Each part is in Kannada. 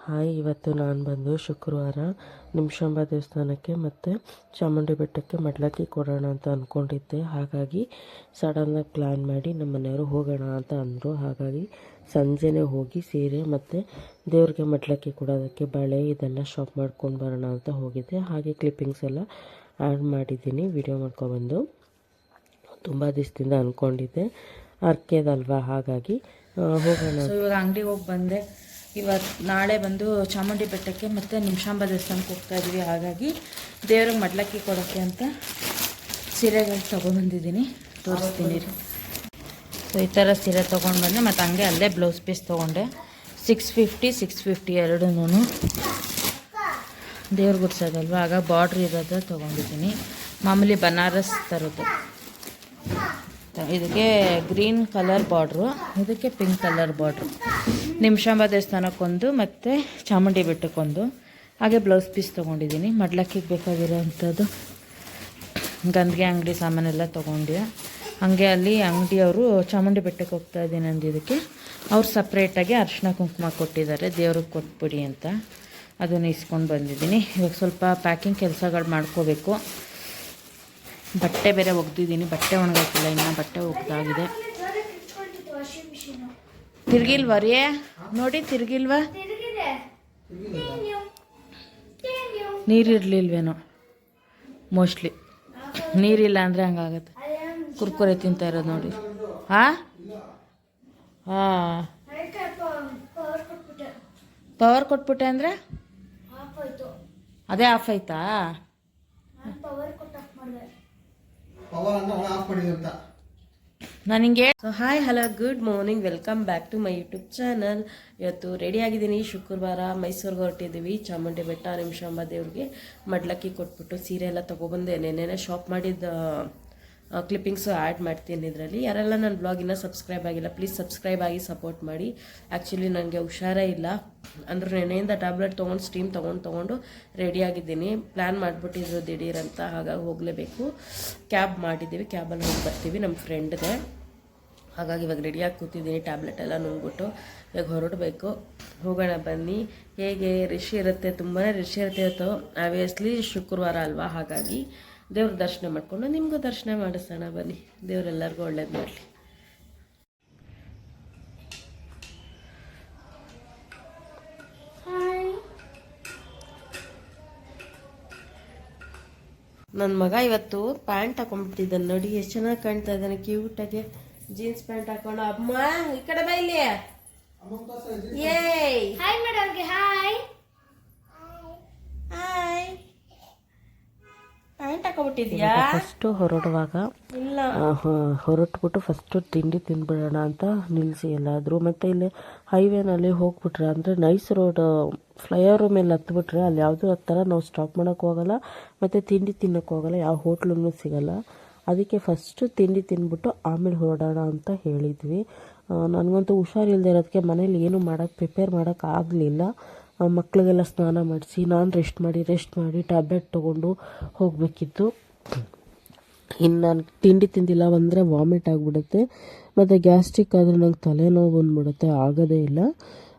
ಹಾಯ್, ಇವತ್ತು ನಾನು ಬಂದು ಶುಕ್ರವಾರ ನಿಮಿಷಾಂಬ ದೇವಸ್ಥಾನಕ್ಕೆ ಮತ್ತು ಚಾಮುಂಡಿ ಬೆಟ್ಟಕ್ಕೆ ಮಡ್ಲಕ್ಕಿ ಕೊಡೋಣ ಅಂತ ಅಂದ್ಕೊಂಡಿದ್ದೆ ಹಾಗಾಗಿ ಸಡನ್ನಾಗಿ ಪ್ಲ್ಯಾನ್ ಮಾಡಿ ನಮ್ಮ ಮನೆಯವರು ಹೋಗೋಣ ಅಂತ ಅಂದರು. ಹಾಗಾಗಿ ಸಂಜೆನೇ ಹೋಗಿ ಸೀರೆ ಮತ್ತು ದೇವ್ರಿಗೆ ಮಡ್ಲಕ್ಕಿ ಕೊಡೋದಕ್ಕೆ ಬಳೆ ಇದೆಲ್ಲ ಶಾಪ್ ಮಾಡ್ಕೊಂಡು ಬರೋಣ ಅಂತ ಹೋಗಿದ್ದೆ. ಹಾಗೆ ಕ್ಲಿಪ್ಪಿಂಗ್ಸ್ ಎಲ್ಲ ಆ್ಯಡ್ ಮಾಡಿದ್ದೀನಿ ವಿಡಿಯೋ ಮಾಡ್ಕೊಬಂದು ತುಂಬ ದಿವಸದಿಂದ ಅಂದ್ಕೊಂಡಿದ್ದೆ ಅರ್ಕೆದಲ್ವಾ? ಹಾಗಾಗಿ ಹೋಗೋಣ. ಇವಾಗ ಅಂಗಡಿಗೆ ಹೋಗಿ ಬಂದೆ. ಇವತ್ತು ನಾಳೆ ಬಂದು ಚಾಮುಂಡಿ ಬೆಟ್ಟಕ್ಕೆ ಮತ್ತು ನಿಮಿಷಾಂಬ ದೇವಸ್ಥಾನಕ್ಕೆ ಹೋಗ್ತಾ ಇದ್ದೀವಿ ಹಾಗಾಗಿ ದೇವ್ರಿಗೆ ಮಡ್ಲಕ್ಕಿ ಕೊಡೋಕ್ಕೆ ಅಂತ ಸೀರೆಗಳು ತೊಗೊಂಡ್ಬಂದಿದ್ದೀನಿ. ತೋರಿಸ್ತೀನಿ ರೀ. ಸೊ ಈ ಥರ ಸೀರೆ ತೊಗೊಂಡು ಬಂದೆ. ಮತ್ತು ಹಂಗೆ ಅಲ್ಲೇ ಬ್ಲೌಸ್ ಪೀಸ್ ತೊಗೊಂಡೆ. ಸಿಕ್ಸ್ ಫಿಫ್ಟಿ ಸಿಕ್ಸ್ ಫಿಫ್ಟಿ ಎರಡೂ ದೇವ್ರ ಗುಡ್ಸೋದಲ್ವ? ಆಗ ಬಾರ್ಡ್ರ್ ಇರೋದು ತೊಗೊಂಡಿದ್ದೀನಿ. ಮಾಮೂಲಿ ಬನಾರಸ್ ಥರದ್ದು ಇದಕ್ಕೆ ಗ್ರೀನ್ ಕಲರ್ ಬಾರ್ಡ್ರು, ಇದಕ್ಕೆ ಪಿಂಕ್ ಕಲರ್ ಬಾರ್ಡ್ರು. ನಿಮಿಷಾಂಬ ದೇವಸ್ಥಾನಕ್ಕೊಂದು ಮತ್ತು ಚಾಮುಂಡಿ ಬೆಟ್ಟಕ್ಕೊಂದು. ಹಾಗೆ ಬ್ಲೌಸ್ ಪೀಸ್ ತೊಗೊಂಡಿದ್ದೀನಿ. ಮಡ್ಲಕ್ಕಿಗೆ ಬೇಕಾಗಿರೋ ಅಂಥದ್ದು ಗಂದಿಗೆ ಅಂಗಡಿ ಸಾಮಾನೆಲ್ಲ ತೊಗೊಂಡಿದೆ ಹಾಗೆ ಅಲ್ಲಿ ಅಂಗಡಿಯವರು ಚಾಮುಂಡಿ ಬೆಟ್ಟಕ್ಕೆ ಹೋಗ್ತಾ ಇದ್ದೀನಿ ಅಂದಿದ್ದಕ್ಕೆ ಅವ್ರು ಸಪ್ರೇಟಾಗಿ ಅರ್ಶಿನ ಕುಂಕುಮ ಕೊಟ್ಟಿದ್ದಾರೆ. ದೇವ್ರಿಗೆ ಕೊಟ್ಬಿಡಿ ಅಂತ ಅದನ್ನು ಇಸ್ಕೊಂಡು ಬಂದಿದ್ದೀನಿ. ಇವಾಗ ಸ್ವಲ್ಪ ಪ್ಯಾಕಿಂಗ್ ಕೆಲಸಗಳು ಮಾಡ್ಕೋಬೇಕು. ಬಟ್ಟೆ ಬೇರೆ ಒಗ್ದಿದ್ದೀನಿ. ಬಟ್ಟೆ ಒಣಗಾಕಿಲ್ಲ. ಇನ್ನು ಬಟ್ಟೆ ಒಗ್ದಾಗಿದೆ. ತಿರ್ಗಿಲ್ವಾ ರೀ? ನೋಡಿ ತಿರ್ಗಿಲ್ವಾ? ನೀರಿರ್ಲಿಲ್ವೇನೋ? ಮೋಸ್ಟ್ಲಿ ನೀರಿಲ್ಲ ಅಂದರೆ ಹಂಗಾಗತ್ತೆ. ಕುರ್ಕುರೆ ತಿಂತಾ ಇರೋದು ನೋಡಿ. ಹಾ? ಹಾಂ. ಪವರ್ ಕೊಟ್ಬಿಟ್ಟೆ. ಅಂದರೆ? ಅದೇ ಆಫ್ ಆಯ್ತಾ? ಪವರ್ ಅನ್ನ ಆಫ್ ಮಾಡಿದೆ ಅಂತ ನಾನು ಹಿಂಗೆ so hi hello good morning welcome back to my YouTube channel ಇವತ್ತು ರೆಡಿ ಆಗಿದ್ದೀನಿ. ಶುಕ್ರವಾರ ಮೈಸೂರಿಗೆ ಹೊರಟಿದ್ದೀವಿ. ಚಾಮುಂಡಿ ಬೆಟ್ಟ ನಿಮಿಷಾಂಬ ದೇವ್ರಿಗೆ ಮಡ್ಲಕ್ಕಿ ಕೊಟ್ಬಿಟ್ಟು ಸೀರೆ ಎಲ್ಲ ತೊಗೊಬಂದೆ ನೆನ್ನೆನೆ ಶಾಪ್ ಮಾಡಿದ್ದ ಕ್ಲಿಪ್ಪಿಂಗ್ಸು ಆ್ಯಡ್ ಮಾಡ್ತೀನಿ ಇದರಲ್ಲಿ. ಯಾರೆಲ್ಲ ನನ್ನ ಬ್ಲಾಗ್ ಇನ್ನೂ ಸಬ್ಸ್ಕ್ರೈಬ್ ಆಗಿಲ್ಲ ಪ್ಲೀಸ್ ಸಬ್ಸ್ಕ್ರೈಬ್ ಆಗಿ ಸಪೋರ್ಟ್ ಮಾಡಿ. ಆ್ಯಕ್ಚುಲಿ ನನಗೆ ಹುಷಾರೇ ಇಲ್ಲ. ಅಂದ್ರೆ ನೆನೆಯಿಂದ ಟ್ಯಾಬ್ಲೆಟ್ ತೊಗೊಂಡು ಸ್ಟೀಮ್ ತೊಗೊಂಡು ತೊಗೊಂಡು ರೆಡಿಯಾಗಿದ್ದೀನಿ ಪ್ಲ್ಯಾನ್ ಮಾಡಿಬಿಟ್ಟಿದ್ರು ದಿಢೀರ್ ಅಂತ, ಹಾಗಾಗಿ ಹೋಗಲೇಬೇಕು. ಕ್ಯಾಬ್ ಮಾಡಿದ್ದೀವಿ ಕ್ಯಾಬಲ್ಲಿ ಹೋಗಿ ಬರ್ತೀವಿ ನಮ್ಮ ಫ್ರೆಂಡ್ಗೆ ಹಾಗಾಗಿ ಇವಾಗ ರೆಡಿಯಾಗಿ ಕೂತಿದ್ದೀನಿ ಟ್ಯಾಬ್ಲೆಟ್ ಎಲ್ಲ ನುಂಗ್ಬಿಟ್ಟು. ಇವಾಗ ಹೊರಡಬೇಕು. ಹೋಗೋಣ, ಬನ್ನಿ. ಹೇಗೆ ರಶ್ ಇರುತ್ತೆ ತುಂಬಾ ರಶ್ ಇರುತ್ತೆ ಇವತ್ತು. ಆಬ್ವಿಯಸ್ಲಿ ಶುಕ್ರವಾರ ಅಲ್ವಾ, ಹಾಗಾಗಿ. ದೇವ್ರ ದರ್ಶನ ಮಾಡಿಕೊಂಡು ನಿಮಗೂ ದರ್ಶನ ಮಾಡಿಸೋಣ ಬನ್ನಿ. ದೇವರೆಲ್ಲರಿಗೂ ಒಳ್ಳೇದು ಮಾಡಲಿ. ನನ್ನ ಮಗ ಇವತ್ತು ಪ್ಯಾಂಟ್ ಹಾಕೊಂಡ್ಬಿಟ್ಟಿದ್ದಾನೆ ನೋಡಿ ಎಷ್ಟು ಚೆನ್ನಾಗಿ ಕಾಣ್ತಾ ಇದ್ದಾನೆ ಕ್ಯೂಟಾಗೆ ಜೀನ್ಸ್ ಪ್ಯಾಂಟ್ ಹಾಕೊಂಡು. ಅಮ್ಮ ಈ ಕಡೆ ಬೈಲಿ ಏಯ್ ಹಾಯ್ ಮೇಡಮ್ಗೆ ಹಾಯ್ ಹಾಯ್ ಫಸ್ಟು ಹೊರಡುವಾಗ ಹೊರಟ್ಬಿಟ್ಟು ಫಸ್ಟು ತಿಂಡಿ ತಿನ್ಬಿಡೋಣ ಅಂತ ನಿಲ್ಲಿಸಿ ಎಲ್ಲಾದರೂ. ಮತ್ತು ಇಲ್ಲಿ ಹೈವೇನಲ್ಲಿ ಹೋಗ್ಬಿಟ್ರೆ ಅಂದರೆ ನೈಸ್ ರೋಡ್ ಫ್ಲೈಓವರ್ ಮೇಲೆ ಹತ್ಬಿಟ್ರೆ ಅಲ್ಲಿ ಯಾವುದೂ ಹತ್ತರ ನಾವು ಸ್ಟಾಪ್ ಮಾಡೋಕ್ಕೆ ಹೋಗಲ್ಲ. ಮತ್ತು ತಿಂಡಿ ತಿನ್ನೋಕ್ಕೆ ಹೋಗಲ್ಲ ಯಾವ ಹೋಟ್ಲೂ ಸಿಗಲ್ಲ. ಅದಕ್ಕೆ ಫಸ್ಟು ತಿಂಡಿ ತಿನ್ಬಿಟ್ಟು ಆಮೇಲೆ ಹೊರಡೋಣ ಅಂತ ಹೇಳಿದ್ವಿ. ನನಗಂತೂ ಹುಷಾರಿಲ್ಲದೆ ಇರೋದಕ್ಕೆ ಮನೇಲಿ ಏನು ಮಾಡೋಕ್ಕೆ ಪ್ರಿಪೇರ್ ಮಾಡೋಕ್ಕೆ ಆಗಲಿಲ್ಲ. ಮಕ್ಕಳಿಗೆಲ್ಲ ಸ್ನಾನ ಮಾಡಿಸಿ, ನಾನು ರೆಸ್ಟ್ ಮಾಡಿ ರೆಸ್ಟ್ ಮಾಡಿ ಟ್ಯಾಬ್ಲೆಟ್ ತೊಗೊಂಡು ಹೋಗಬೇಕಿತ್ತು. ಇನ್ನು ನಾನು ತಿಂಡಿ ತಿಂದಿಲ್ಲ ಅಂದರೆ ವಾಮಿಟ್ ಆಗಿಬಿಡುತ್ತೆ. ಮತ್ತು ಗ್ಯಾಸ್ಟ್ರಿಕ್ ಆದರೆ ನಂಗೆ ತಲೆನೋವು ಬಂದ್ಬಿಡುತ್ತೆ, ಆಗೋದೇ ಇಲ್ಲ.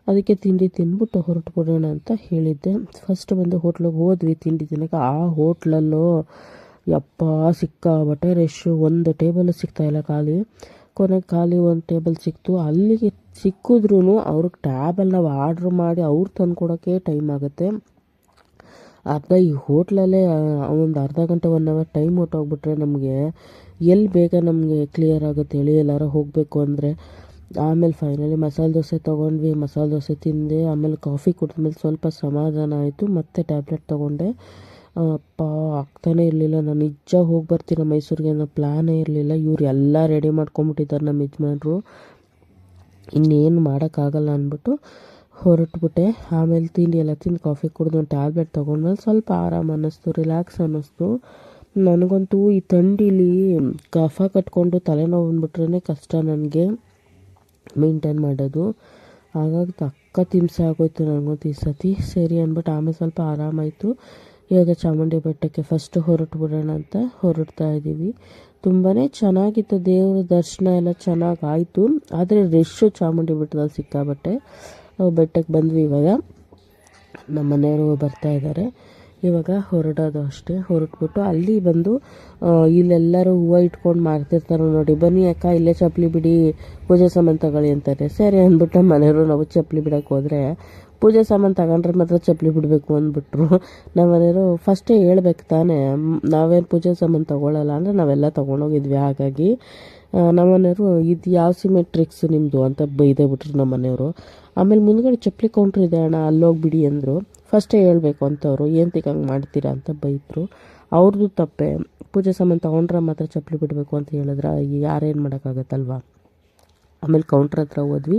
ಅದಕ್ಕೆ ತಿಂಡಿ ತಿಂದ್ಬಿಟ್ಟು ಹೊರಟುಬಿಡೋಣ ಅಂತ ಹೇಳಿದ್ದೆ. ಫಸ್ಟ್ ಬಂದು ಹೋಟ್ಲಿಗೆ ಹೋದ್ವಿ ತಿಂಡಿ ತಿನ್ನೋಕೆ ಆ ಹೋಟ್ಲಲ್ಲೂ ಯಪ್ಪ ಸಿಕ್ಕಾಬಟ್ಟೆ ರೆಶ್ಶು ಒಂದು ಟೇಬಲ್ ಸಿಗ್ತಾಯಿಲ್ಲ ಖಾಲಿ. ಕೊನೆಗೆ ಖಾಲಿ ಒಂದು ಟೇಬಲ್ ಸಿಕ್ತು. ಅಲ್ಲಿಗೆ ಸಿಕ್ಕಿದ್ರೂ ಅವ್ರಿಗೆ ಟ್ಯಾಬಲ್ ನಾವು ಆರ್ಡ್ರ್ ಮಾಡಿ ಅವ್ರು ತಂದು ಕೊಡೋಕ್ಕೆ ಟೈಮ್ ಆಗುತ್ತೆ. ಅರ್ಧ ಈ ಹೋಟ್ಲಲ್ಲೇ ಒಂದು ಅರ್ಧ ಗಂಟೆ ಒನ್ ಅವರ್ ಟೈಮ್ ಹೊಟ್ಟೋಗ್ಬಿಟ್ರೆ ನಮಗೆ ಎಲ್ಲಿ ಬೇಗ ನಮಗೆ ಕ್ಲಿಯರ್ ಆಗುತ್ತೆ ಹೇಳಿ ಎಲ್ಲಾರು ಹೋಗಬೇಕು ಅಂದರೆ. ಆಮೇಲೆ ಫೈನಲಿ ಮಸಾಲೆ ದೋಸೆ ತೊಗೊಂಡ್ವಿ. ಮಸಾಲೆ ದೋಸೆ ತಿಂದೆ. ಆಮೇಲೆ ಕಾಫಿ ಕುಡಿದ್ಮೇಲೆ ಸ್ವಲ್ಪ ಸಮಾಧಾನ ಆಯಿತು. ಮತ್ತೆ ಟ್ಯಾಬ್ಲೆಟ್ ತೊಗೊಂಡೆ. ಅಪ್ಪ, ಆಗ್ತಾನೇ ಇರಲಿಲ್ಲ. ನಾನು ನಿಜ ಹೋಗಿ ಬರ್ತೀನಿ ಮೈಸೂರಿಗೆ ಅನ್ನೋ ಪ್ಲ್ಯಾನೇ ಇರಲಿಲ್ಲ. ಇವ್ರು ಎಲ್ಲ ರೆಡಿ ಮಾಡ್ಕೊಂಬಿಟ್ಟಿದ್ದಾರೆ ನಮ್ಮ ಯಜಮಾನ್ರು. ಇನ್ನೇನು ಮಾಡೋಕ್ಕಾಗಲ್ಲ ಅಂದ್ಬಿಟ್ಟು ಹೊರಟ್ಬಿಟ್ಟೆ. ಆಮೇಲೆ ತಿಂಡಿ ಎಲ್ಲ ತಿಂದು ಕಾಫಿ ಕುಡಿದು ಒಂದು ಟ್ಯಾಬ್ಲೆಟ್ ತೊಗೊಂಡ್ಮೇಲೆ ಸ್ವಲ್ಪ ಆರಾಮ ಅನ್ನಿಸ್ತು ರಿಲ್ಯಾಕ್ಸ್ ಅನ್ನಿಸ್ತು. ನನಗಂತೂ ಈ ಥಂಡಿಲಿ ಕಫ ಕಟ್ಕೊಂಡು ತಲೆನೋವು ಬಂದ್ಬಿಟ್ರೇ ಕಷ್ಟ ನನಗೆ ಮೇಂಟೈನ್ ಮಾಡೋದು. ಹಾಗಾಗಿ ತಕ್ಕ ತಿಂಸೆ ಆಗೋಯ್ತು ನನಗಂತೂ ಈ ಸತಿ. ಸರಿ ಅಂದ್ಬಿಟ್ಟು ಆಮೇಲೆ ಸ್ವಲ್ಪ ಆರಾಮಾಯಿತು. ಇವಾಗ ಚಾಮುಂಡಿ ಬೆಟ್ಟಕ್ಕೆ ಫಸ್ಟ್ ಹೊರಟು ಬಿಡೋಣ ಅಂತ ಹೊರಡ್ತಾ ಇದ್ದೀವಿ ತುಂಬಾ ಚೆನ್ನಾಗಿತ್ತು ದೇವರ ದರ್ಶನ ಎಲ್ಲ ಚೆನ್ನಾಗಿ ಆಯಿತು ಆದರೆ ರಶ್ಶು ಚಾಮುಂಡಿ ಬೆಟ್ಟದಲ್ಲಿ ಸಿಕ್ಕಾಬಟ್ಟೆ ನಾವು ಬೆಟ್ಟಕ್ಕೆ ಬಂದ್ವಿ ಇವಾಗ. ನಮ್ಮ ಮನೆಯವರು ಬರ್ತಾ ಇದ್ದಾರೆ ಇವಾಗ ಹೊರಡೋದು ಅಷ್ಟೇ, ಹೊರಟ್ಬಿಟ್ಟು ಅಲ್ಲಿ ಬಂದು ಇಲ್ಲೆಲ್ಲರೂ ಹೂವು ಇಟ್ಕೊಂಡು ಮಾರ್ತಿರ್ತಾರೆ ನೋಡಿ. ಬನ್ನಿ ಅಕ್ಕ, ಇಲ್ಲೇ ಚಪ್ಪಲಿ ಬಿಡಿ, ಪೂಜೆ ಸಾಮಾನು ತಗೊಳ್ಳಿ ಅಂತಾರೆ. ಸರಿ ಅಂದ್ಬಿಟ್ಟು ಮನೆಯವರು ನಾವು ಚಪ್ಪಲಿ ಬಿಡೋಕೆ ಹೋದರೆ ಪೂಜೆ ಸಾಮಾನು ತಗೊಂಡ್ರೆ ಮಾತ್ರ ಚಪ್ಪಲಿ ಬಿಡಬೇಕು ಅಂದ್ಬಿಟ್ರು. ನಮ್ಮ ಮನೆಯವರು ಫಸ್ಟೇ ಹೇಳ್ಬೇಕು ತಾನೇ ನಾವೇನು ಪೂಜೆ ಸಾಮಾನು ತಗೊಳ್ಳಲ್ಲ ಅಂದರೆ ನಾವೆಲ್ಲ ತೊಗೊಂಡೋಗಿದ್ವಿ ಹಾಗಾಗಿ. ನಮ್ಮನೆಯವರು ನಮ್ಮ ಮನೆಯವರು ಇದು ಯಾವ ಸಿಮೆಟ್ರಿಕ್ಸ್ ನಿಮ್ಮದು ಅಂತ ಬೈದೇ ಬಿಟ್ರು ನಮ್ಮ ಮನೆಯವರು ಆಮೇಲೆ ಮುಂದ್ಗಡೆ ಚಪ್ಪಲಿ ಕೌಂಟ್ರ್ ಇದೆ ಅಣ್ಣ, ಅಲ್ಲೋಗ್ಬಿಡಿ ಅಂದರು. ಫಸ್ಟೇ ಹೇಳಬೇಕು ಅಂತವ್ರು, ಏನು ಹಂಗೆ ಮಾಡ್ತೀರಾ? ಅಂತ ಬೈದರು. ಅವ್ರದ್ದು ತಪ್ಪೆ. ಪೂಜೆ ಸಾಮಾನು ತೊಗೊಂಡ್ರೆ ಮಾತ್ರ ಚಪ್ಪಲಿ ಬಿಡಬೇಕು ಅಂತ ಹೇಳಿದ್ರೆ ಯಾರೇನು ಮಾಡೋಕ್ಕಾಗತ್ತಲ್ವಾ ಆಮೇಲೆ ಕೌಂಟ್ರ್ ಹತ್ರ ಹೋದ್ವಿ.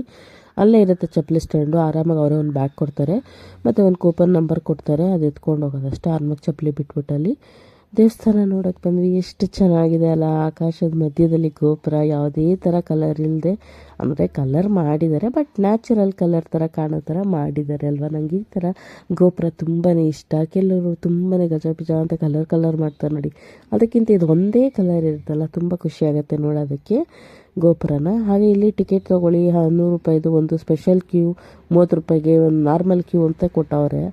ಅಲ್ಲೇ ಇರುತ್ತೆ ಚಪ್ಪಲಿ ಸ್ಟ್ಯಾಂಡು. ಆರಾಮಾಗಿ ಅವರೇ ಒಂದು ಬ್ಯಾಗ್ ಕೊಡ್ತಾರೆ. ಮತ್ತು ಒಂದು ಕೂಪನ್ ನಂಬರ್ ಕೊಡ್ತಾರೆ. ಅದು ಎತ್ಕೊಂಡು ಹೋಗೋದಷ್ಟೇ. ಆರಾಮಾಗಿ ಚಪ್ಪಲಿ ಬಿಟ್ಬಿಟ್ಟು ಅಲ್ಲಿ ದೇವಸ್ಥಾನ ನೋಡೋಕೆ ಬಂದ್ವಿ. ಎಷ್ಟು ಚೆನ್ನಾಗಿದೆ ಅಲ್ಲ. ಆಕಾಶದ ಮಧ್ಯದಲ್ಲಿ ಗೋಪುರ. ಯಾವುದೇ ಥರ ಕಲರ್ ಇಲ್ಲದೆ ಅಂದರೆ ಕಲರ್ ಮಾಡಿದ್ದಾರೆ. ಬಟ್ ನ್ಯಾಚುರಲ್ ಕಲರ್ ಥರ ಕಾಣೋ ಥರ ಮಾಡಿದ್ದಾರೆ ಅಲ್ವಾ? ನನಗೆ ಈ ಥರ ಗೋಪುರ ತುಂಬಾ ಇಷ್ಟ. ಕೆಲವರು ತುಂಬಾ ಗಜ ಅಂತ ಕಲರ್ ಕಲರ್ ಮಾಡ್ತಾರೆ ನೋಡಿ. ಅದಕ್ಕಿಂತ ಇದು ಒಂದೇ ಕಲರ್ ಇರುತ್ತಲ್ಲ. ತುಂಬ ಖುಷಿಯಾಗುತ್ತೆ ನೋಡೋದಕ್ಕೆ. ಗೋಪುರನ. ಹಾಗೆ ಇಲ್ಲಿ ಟಿಕೆಟ್ ತೊಗೊಳ್ಳಿ ನೂರು ರೂಪಾಯಿದು ಒಂದು ಸ್ಪೆಷಲ್ ಕ್ಯೂ ಮೂವತ್ತು ರೂಪಾಯಿಗೆ ಒಂದು ನಾರ್ಮಲ್ ಕ್ಯೂ ಅಂತ ಕೊಟ್ಟವ್ರೆ.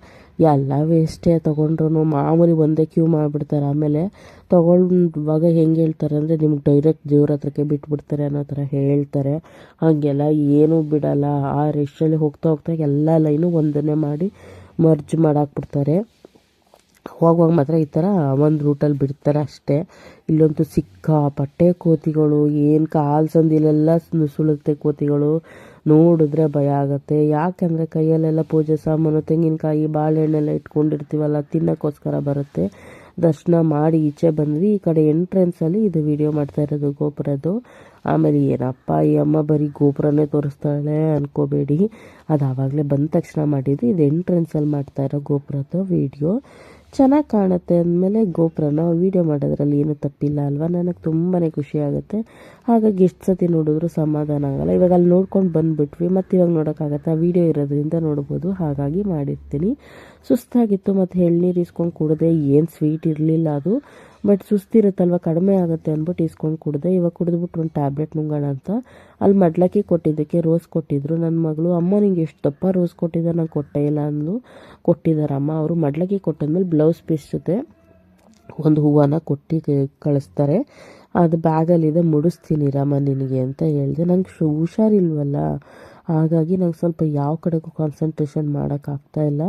ಎಲ್ಲ ವೇಸ್ಟೇ ತೊಗೊಂಡ್ರು ಮಾಮೂಲಿ ಒಂದೇ ಕ್ಯೂ ಮಾಡಿಬಿಡ್ತಾರೆ. ಆಮೇಲೆ ತೊಗೊಂಡವಾಗ ಹೆಂಗೆ ಹೇಳ್ತಾರೆ ಅಂದರೆ ನಿಮ್ಗೆ ಡೈರೆಕ್ಟ್ ದೇವ್ರ ಹತ್ರಕ್ಕೆ ಬಿಟ್ಬಿಡ್ತಾರೆ ಅನ್ನೋ ಥರ ಹೇಳ್ತಾರೆ. ಹಾಗೆಲ್ಲ ಏನೂ ಬಿಡಲ್ಲ. ಆ ರೆಸ್ಟಲ್ಲಿ ಹೋಗ್ತಾ ಹೋಗ್ತಾ ಎಲ್ಲ ಲೈನು ಒಂದನ್ನೇ ಮಾಡಿ ಮರ್ಜ್ ಮಾಡಾಕ್ಬಿಡ್ತಾರೆ. ಹೋಗುವಾಗ ಮಾತ್ರ ಈ ಥರ ಒಂದು ರೂಟಲ್ಲಿ ಬಿಡ್ತಾರೆ ಅಷ್ಟೇ. ಇಲ್ಲಂತೂ ಸಿಕ್ಕಾಪಟ್ಟೆ ಕೋತಿಗಳು, ಏನು ಕಾಲು ಸಂದಿಲೆಲ್ಲ ನುಸುಳುತ್ತೆ ಕೋತಿಗಳು. ನೋಡಿದ್ರೆ ಭಯ ಆಗುತ್ತೆ. ಯಾಕೆಂದರೆ ಕೈಯಲ್ಲೆಲ್ಲ ಪೂಜೆ ಸಾಮಾನು, ತೆಂಗಿನಕಾಯಿ, ಬಾಳೆಹಣ್ಣೆಲ್ಲ ಇಟ್ಕೊಂಡಿರ್ತೀವಲ್ಲ, ತಿನ್ನೋಕ್ಕೋಸ್ಕರ ಬರುತ್ತೆ. ದರ್ಶನ ಮಾಡಿ ಈಚೆ ಬಂದ್ವಿ. ಈ ಕಡೆ ಎಂಟ್ರೆನ್ಸಲ್ಲಿ ಇದು ವಿಡಿಯೋ ಮಾಡ್ತಾ ಇರೋದು ಗೋಪುರದ್ದು. ಆಮೇಲೆ ಏನಪ್ಪ, ಈ ಅಮ್ಮ ಬರೀ ಗೋಪುರನೇ ತೋರಿಸ್ತಾಳೆ ಅನ್ಕೋಬೇಡಿ. ಅದು ಆವಾಗಲೇ ಬಂದ ತಕ್ಷಣ ಮಾಡಿದ್ದು. ಇದು ಎಂಟ್ರೆನ್ಸಲ್ಲಿ ಮಾಡ್ತಾ ಇರೋ ಗೋಪುರದ್ದು ವಿಡಿಯೋ ಚೆನ್ನಾಗಿ ಕಾಣುತ್ತೆ ಅಂದಮೇಲೆ ಗೋಪುರನ ವೀಡಿಯೋ ಮಾಡೋದ್ರಲ್ಲಿ ಏನು ತಪ್ಪಿಲ್ಲ ಅಲ್ವಾ? ನನಗೆ ತುಂಬಾ ಖುಷಿ ಆಗುತ್ತೆ. ಹಾಗಾಗಿ ಎಷ್ಟು ಸತಿ ನೋಡಿದ್ರು ಸಮಾಧಾನ ಆಗಲ್ಲ. ಇವಾಗ ಅಲ್ಲಿ ನೋಡ್ಕೊಂಡು ಬಂದುಬಿಟ್ವಿ. ಮತ್ತು ಇವಾಗ ನೋಡೋಕ್ಕಾಗತ್ತೆ? ವೀಡಿಯೋ ಇರೋದ್ರಿಂದ ನೋಡ್ಬೋದು. ಹಾಗಾಗಿ ಮಾಡಿರ್ತೀನಿ. ಸುಸ್ತಾಗಿತ್ತು. ಮತ್ತು ಎಳ್ನೀರು ಇಸ್ಕೊಂಡು ಕುಡಿದೆ ಏನು ಸ್ವೀಟ್ ಇರಲಿಲ್ಲ ಅದು. ಬಟ್ ಸುಸ್ತಿರುತ್ತಲ್ವ, ಕಡಿಮೆ ಆಗುತ್ತೆ ಅಂದ್ಬಿಟ್ಟು ಇಸ್ಕೊಂಡು ಕುಡಿದೆ. ಇವಾಗ ಕುಡಿದ್ಬಿಟ್ಟು ಒಂದು ಟ್ಯಾಬ್ಲೆಟ್ ನುಂಗೋಣ ಅಂತ. ಅಲ್ಲಿ ಮಡ್ಲಕ್ಕಿ ಕೊಟ್ಟಿದ್ದಕ್ಕೆ ರೋಸ್ ಕೊಟ್ಟಿದ್ರು. ನನ್ನ ಮಗಳು, ಅಮ್ಮ, ನಿಂಗೆ ಎಷ್ಟು ದಪ್ಪ ರೋಸ್ ಕೊಟ್ಟಿದ್ದೆ ನಾನು ಕೊಟ್ಟೇ ಇಲ್ಲ ಅಂದ್ಲು. ಕೊಟ್ಟಿದ್ದಾರೆ ಅಮ್ಮ. ಅವರು ಮಡ್ಲಕ್ಕಿ ಕೊಟ್ಟಿದ್ಮೇಲೆ ಬ್ಲೌಸ್ ಪೀಸ್ ಜೊತೆ ಒಂದು ಹೂವನ್ನ ಕೊಟ್ಟು ಕಳಿಸ್ತಾರೆ. ಅದು ಬ್ಯಾಗಲ್ಲಿದೆ ಮುಡಿಸ್ತೀನಿ ರಮ್ಮ ನಿನಗೆ ಅಂತ ಹೇಳಿದೆ. ನಂಗೆ ಹುಷಾರಿಲ್ವಲ್ಲ. ಹಾಗಾಗಿ ನಂಗೆ ಸ್ವಲ್ಪ ಯಾವ ಕಡೆಗೂ ಕಾನ್ಸಂಟ್ರೇಷನ್ ಮಾಡೋಕ್ಕಾಗ್ತಾ ಇಲ್ಲ.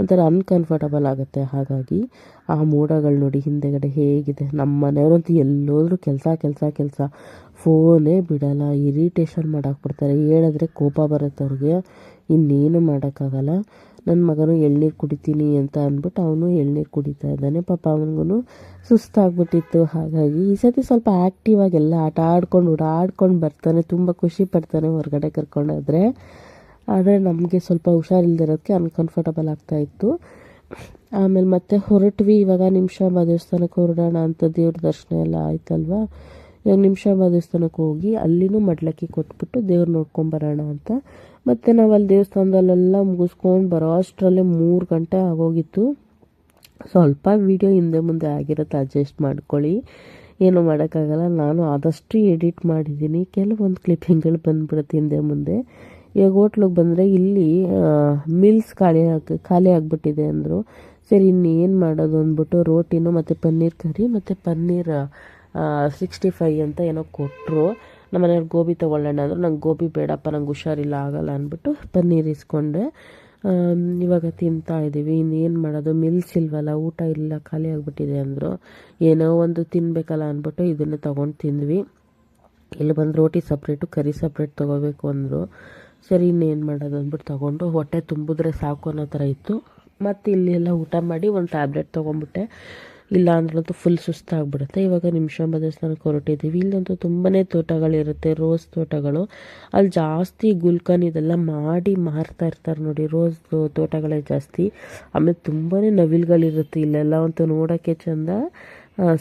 ಒಂಥರ ಅನ್ಕಂಫರ್ಟಬಲ್ ಆಗುತ್ತೆ. ಹಾಗಾಗಿ ಆ ಮೋಡಗಳು ನೋಡಿ, ಹಿಂದೆಗಡೆ ಹೇಗಿದೆ. ನಮ್ಮ ಮನೆಯವರಂತೂ ಎಲ್ಲೋದ್ರೂ ಕೆಲಸ ಕೆಲಸ ಕೆಲಸ. ಫೋನೇ ಬಿಡಲ್ಲ. ಇರಿಟೇಷನ್ ಮಾಡಾಕ್ಬಿಡ್ತಾರೆ ಹೇಳಿದ್ರೆ ಕೋಪ ಬರುತ್ತೆ ಅವ್ರಿಗೆ. ಇನ್ನೇನು ಮಾಡೋಕ್ಕಾಗಲ್ಲ. ನನ್ನ ಮಗನು ಎಳ್ನೀರು ಕುಡಿತೀನಿ ಅಂತ ಅಂದ್ಬಿಟ್ಟು ಅವನು ಎಳ್ನೀರು ಕುಡಿತಾ ಇದ್ದಾನೆ. ಪಾಪ ಅವನಿಗೂ ಸುಸ್ತಾಗ್ಬಿಟ್ಟಿತ್ತು. ಹಾಗಾಗಿ ಈ ಸತಿ ಸ್ವಲ್ಪ ಆ್ಯಕ್ಟಿವ್ ಆಗೆಲ್ಲ ಆಟ ಆಡ್ಕೊಂಡು, ಓಡಾಡ್ಕೊಂಡು ಬರ್ತಾನೆ. ತುಂಬ ಖುಷಿ ಪಡ್ತಾನೆ ಹೊರಗಡೆ ಕರ್ಕೊಂಡೋದ್ರೆ ಆದರೆ ನಮಗೆ ಸ್ವಲ್ಪ ಹುಷಾರಿಲ್ದಿರೋದಕ್ಕೆ ಅನ್ಕಂಫರ್ಟಬಲ್ ಆಗ್ತಾ ಇತ್ತು. ಆಮೇಲೆ ಮತ್ತೆ ಹೊರಟ್ವಿ. ಇವಾಗ ನಿಮಿಷಾಂಬ ದೇವಸ್ಥಾನಕ್ಕೆ ಹೊರಡೋಣ ಅಂತ ದೇವ್ರ ದರ್ಶನ ಎಲ್ಲ ಆಯ್ತಲ್ವಾ? ಇವಾಗ ನಿಮಿಷ ದೇವಸ್ಥಾನಕ್ಕೆ ಹೋಗಿ ಅಲ್ಲಿನೂ ಮಡ್ಲಕ್ಕಿ ಕೊಟ್ಬಿಟ್ಟು ದೇವ್ರು ನೋಡ್ಕೊಂಬರೋಣ ಅಂತ. ಮತ್ತು ನಾವು ಅಲ್ಲಿ ದೇವಸ್ಥಾನದಲ್ಲೆಲ್ಲ ಮುಗಿಸ್ಕೊಂಡು ಬರೋ ಅಷ್ಟರಲ್ಲೇ ಮೂರು ಗಂಟೆ ಆಗೋಗಿತ್ತು. ಸ್ವಲ್ಪ ವೀಡಿಯೋ ಹಿಂದೆ ಮುಂದೆ ಆಗಿರುತ್ತೆ, ಅಡ್ಜಸ್ಟ್ ಮಾಡ್ಕೊಳ್ಳಿ. ಏನೂ ಮಾಡೋಕ್ಕಾಗಲ್ಲ, ನಾನು ಆದಷ್ಟು ಎಡಿಟ್ ಮಾಡಿದ್ದೀನಿ. ಕೆಲವೊಂದು ಕ್ಲಿಪ್ಪಿಂಗ್ಗಳು ಬಂದ್ಬಿಡುತ್ತೆ ಹಿಂದೆ ಮುಂದೆ. ಇವಾಗ ಹೋಟ್ಲಿಗೆ ಬಂದರೆ ಇಲ್ಲಿ ಮಿಲ್ಸ್ ಖಾಲಿ ಆಗಿ, ಖಾಲಿ ಆಗಿಬಿಟ್ಟಿದೆ ಅಂದರು. ಸರಿ, ಇನ್ನೇನು ಮಾಡೋದು ಅಂದ್ಬಿಟ್ಟು ರೋಟಿನೂ ಮತ್ತು ಪನ್ನೀರ್ ಕರಿ, ಮತ್ತು ಪನ್ನೀರ್ ಸಿಕ್ಸ್ಟಿ ಫೈವ್ ಅಂತ ಏನೋ ಕೊಟ್ಟರು ನಮ್ಮ ಮನೆಯವ್ರು ಗೋಬಿ ತೊಗೊಳ್ಳೋಣ ಅಂದರು. ನಂಗೆ ಗೋಬಿ ಬೇಡಪ್ಪ, ನಂಗೆ ಹುಷಾರಿಲ್ಲ, ಆಗಲ್ಲ ಅಂದ್ಬಿಟ್ಟು ಪನ್ನೀರ್ ಇಸ್ಕೊಂಡೆ. ಇವಾಗ ತಿಂತಾ ಇದ್ದೀವಿ ಇನ್ನೇನು ಮಾಡೋದು? ಮಿಲ್ಸ್ ಇಲ್ವಲ್ಲ, ಊಟ ಇಲ್ಲ, ಖಾಲಿ ಆಗಿಬಿಟ್ಟಿದೆ ಅಂದರು. ಏನೋ ಒಂದು ತಿನ್ನಬೇಕಲ್ಲ ಅಂದ್ಬಿಟ್ಟು ಇದನ್ನು ತೊಗೊಂಡು ತಿಂದ್ವಿ. ಇಲ್ಲಿ ಬಂದು ರೋಟಿ ಸಪ್ರೇಟು ಕರಿ ಸಪ್ರೇಟ್ ತೊಗೋಬೇಕು ಅಂದರು. ಸರಿ, ಇನ್ನೇನು ಮಾಡೋದು ಅಂದ್ಬಿಟ್ಟು ತೊಗೊಂಡು ಹೊಟ್ಟೆ ತುಂಬಿದ್ರೆ ಸಾಕು ಅನ್ನೋ ಥರ ಇತ್ತು. ಮತ್ತು ಇಲ್ಲಿ ಎಲ್ಲ ಊಟ ಮಾಡಿ ಒಂದು ಟ್ಯಾಬ್ಲೆಟ್ ತೊಗೊಂಬಿಟ್ಟೆ ಇಲ್ಲ ಅಂದ್ರಂತೂ ಫುಲ್ ಸುಸ್ತಾಗ್ಬಿಡುತ್ತೆ. ಇವಾಗ ನಿಮಿಷಾಂಬ ದೇವಸ್ಥಾನಕ್ಕೆ ಹೊರಟಿದ್ದೀವಿ ಇಲ್ಲಂತೂ ತುಂಬಾ ತೋಟಗಳಿರುತ್ತೆ ರೋಸ್ ತೋಟಗಳು. ಅಲ್ಲಿ ಜಾಸ್ತಿ ಗುಲ್ಕನ್ ಇದೆಲ್ಲ ಮಾಡಿ ಮಾರ್ತಾ ಇರ್ತಾರೆ ನೋಡಿ ರೋಸ್ ತೋಟಗಳೇ ಜಾಸ್ತಿ. ಆಮೇಲೆ ತುಂಬಾ ನವಿಲುಗಳಿರುತ್ತೆ ಇಲ್ಲೆಲ್ಲ ಅಂತೂ ನೋಡೋಕ್ಕೆ ಚೆಂದ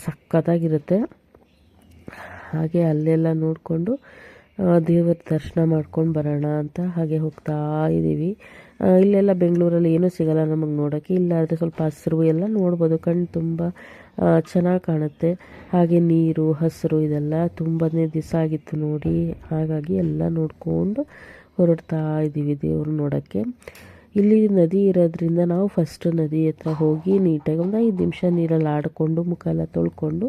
ಸಖತ್ತಾಗಿರುತ್ತೆ ಹಾಗೆ ಅಲ್ಲೆಲ್ಲ ನೋಡಿಕೊಂಡು ದೇವರ ದರ್ಶನ ಮಾಡ್ಕೊಂಡು ಬರೋಣ ಅಂತ ಹಾಗೆ ಹೋಗ್ತಾ ಇದ್ದೀವಿ ಇಲ್ಲೆಲ್ಲ ಬೆಂಗಳೂರಲ್ಲಿ ಏನೂ ಸಿಗಲ್ಲ ನಮಗೆ ನೋಡೋಕ್ಕೆ. ಇಲ್ಲಾದರೆ ಸ್ವಲ್ಪ ಹಸಿರು ಎಲ್ಲ ನೋಡ್ಬೋದು. ಕಣ್ಣು ತುಂಬ ಚೆನ್ನಾಗಿ ಕಾಣುತ್ತೆ. ಹಾಗೆ ನೀರು, ಹಸಿರು ಇದೆಲ್ಲ ತುಂಬನೇ ದಿವಸ ಆಗಿತ್ತು ನೋಡಿ. ಹಾಗಾಗಿ ಎಲ್ಲ ನೋಡಿಕೊಂಡು ಹೊರಡ್ತಾ ಇದ್ದೀವಿ ದೇವ್ರು ನೋಡೋಕ್ಕೆ. ಇಲ್ಲಿ ನದಿ ಇರೋದ್ರಿಂದ ನಾವು ಫಸ್ಟ್ ನದಿ ಹತ್ರ ಹೋಗಿ ನೀಟಾಗಿ ಒಂದು ಐದು ನಿಮಿಷ ನೀರಲ್ಲಿ ಆಡಿಕೊಂಡು ಮುಖ ಎಲ್ಲ ತೊಳ್ಕೊಂಡು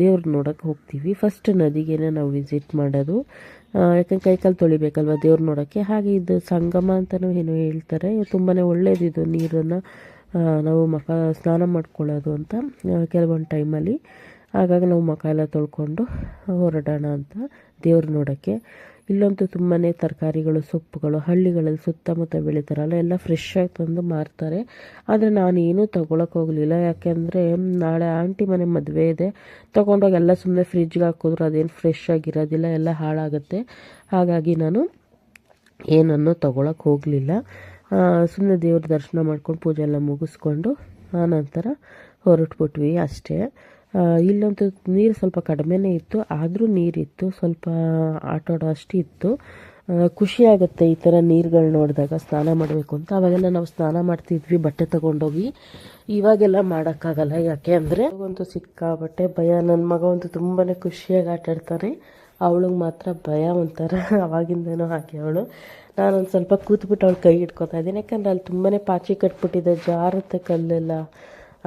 ದೇವ್ರ ನೋಡೋಕೆ ಹೋಗ್ತೀವಿ. ಫಸ್ಟ್ ನದಿಗೇನೆ ನಾವು ವಿಸಿಟ್ ಮಾಡೋದು. ಯಾಕಂದ್ರೆ ಕೈಕಾಲು ತೊಳಿಬೇಕಲ್ವ ದೇವ್ರ ನೋಡೋಕ್ಕೆ? ಹಾಗೆ ಇದು ಸಂಗಮ ಅಂತಲೂ ಏನು ಹೇಳ್ತಾರೆ. ತುಂಬಾ ಒಳ್ಳೆಯದಿದು ನೀರನ್ನು ನಾವು ಮಖ, ಸ್ನಾನ ಮಾಡ್ಕೊಳ್ಳೋದು ಅಂತ ಕೆಲವೊಂದು ಟೈಮಲ್ಲಿ ಹಾಗಾಗಿ ನಾವು ಮುಖ ಎಲ್ಲ ತೊಳ್ಕೊಂಡು ಹೊರಡೋಣ ಅಂತ ದೇವ್ರ ನೋಡೋಕ್ಕೆ. ಇಲ್ಲಂತೂ ತುಂಬಾ ತರಕಾರಿಗಳು, ಸೊಪ್ಪುಗಳು, ಹಳ್ಳಿಗಳಲ್ಲಿ ಸುತ್ತಮುತ್ತ ಬೆಳೀತಾರಲ್ಲ ಎಲ್ಲ ಫ್ರೆಶ್ ಆಗಿ ತಂದು ಮಾರ್ತಾರೆ. ಆದರೆ ನಾನು ಏನೂ ತೊಗೊಳಕ್ಕೆ ಹೋಗಲಿಲ್ಲ. ಯಾಕೆಂದರೆ ನಾಳೆ ಆಂಟಿ ಮನೆ ಮದುವೆ ಇದೆ. ತೊಗೊಂಡೋಗಿ ಎಲ್ಲ ಸುಮ್ಮನೆ ಫ್ರಿಜ್ಗೆ ಹಾಕಿದ್ರು ಅದೇನು ಫ್ರೆಶ್ ಆಗಿರೋದಿಲ್ಲ. ಎಲ್ಲ ಹಾಳಾಗುತ್ತೆ. ಹಾಗಾಗಿ ನಾನು ಏನನ್ನು ತೊಗೊಳಕ್ಕೆ ಹೋಗಲಿಲ್ಲ. ಸುಮ್ಮನೆ ದೇವ್ರ ದರ್ಶನ ಮಾಡ್ಕೊಂಡು ಪೂಜೆ ಎಲ್ಲ ಮುಗಿಸ್ಕೊಂಡು ಆನಂತರ ಹೊರಟ್ಬಿಟ್ವಿ ಅಷ್ಟೇ. ಇಲ್ಲಂತೂ ನೀರು ಸ್ವಲ್ಪ ಕಡಿಮೆನೇ ಇತ್ತು, ಆದರೂ ನೀರಿತ್ತು, ಸ್ವಲ್ಪ ಆಟಾಡೋ ಅಷ್ಟು ಇತ್ತು ಖುಷಿ ಆಗುತ್ತೆ ಈ ಥರ ನೀರುಗಳು ನೋಡಿದಾಗ ಸ್ನಾನ ಮಾಡಬೇಕು ಅಂತ. ಅವಾಗೆಲ್ಲ ನಾವು ಸ್ನಾನ ಮಾಡ್ತಿದ್ವಿ, ಬಟ್ಟೆ ತಗೊಂಡೋಗಿ. ಇವಾಗೆಲ್ಲ ಮಾಡೋಕ್ಕಾಗಲ್ಲ, ಯಾಕೆ ಅಂದರೆ ಒಂದು ಸಿಕ್ಕಾಬಟ್ಟೆ ಭಯ. ನನ್ನ ಮಗ ಅಂತೂ ತುಂಬಾ ಖುಷಿಯಾಗಿ ಆಟ ಆಡ್ತಾನೆ. ಅವಳಿಗೆ ಮಾತ್ರ ಭಯ ಒಂಥರ. ಅವಾಗಿಂದನೂ ಹಾಕಿ ಅವಳು. ನಾನೊಂದು ಸ್ವಲ್ಪ ಕೂತ್ಬಿಟ್ಟು ಅವಳು ಕೈ ಹಿಡ್ಕೊತಾ ಇದ್ದೀನಿ. ಯಾಕಂದರೆ ಅಲ್ಲಿ ತುಂಬಾ ಪಾಚಿ ಕಟ್ಬಿಟ್ಟಿದೆ, ಜಾರುತ್ತೆ ಕಲ್ಲೆಲ್ಲ.